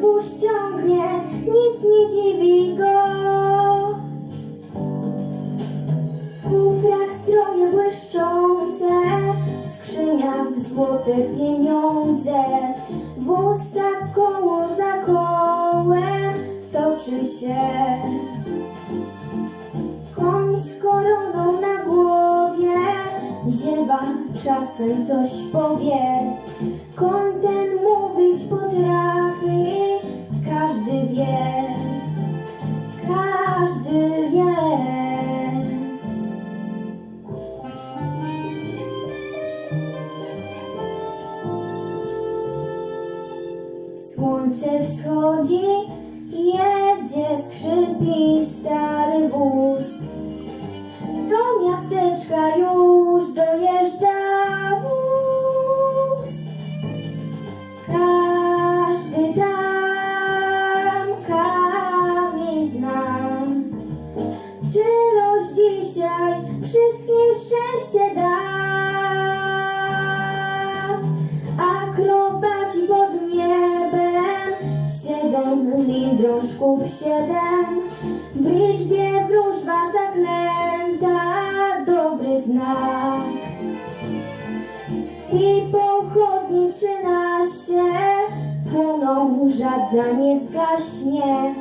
Koń wóz ciągnie, nic nie dziwi go. W kufrach stroje błyszczące, w skrzyniach złote pieniądze. Wóz tak koło za kołem toczy się. Koń z koroną na głowie ziewa, czasem coś powie. Koń ten mówić Słońce wschodzi, jedzie skrzypi stary wóz. Do miasteczka już dojeżdża drążków siedem. W liczbie wróżba zaklęta, dobry znak. I pochodni trzynaście, płoną żadna nie zgaśnie.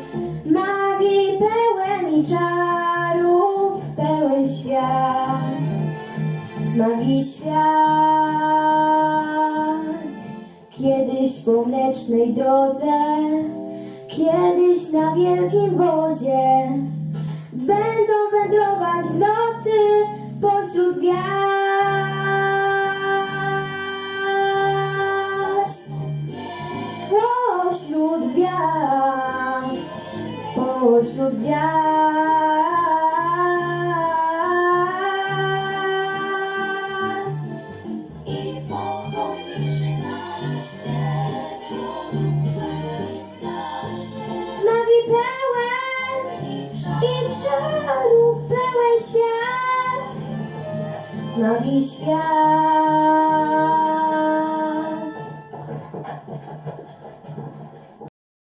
Magii pełen i czarów, pełen świat. Magii świat. Kiedyś po mlecznej drodze, kiedyś na wielkim wozie. Będą wędrować w nocy pośród gwiazd. Pośród gwiazd, pośród gwiazd. Pełen i czarów pełen świat. Magii świat.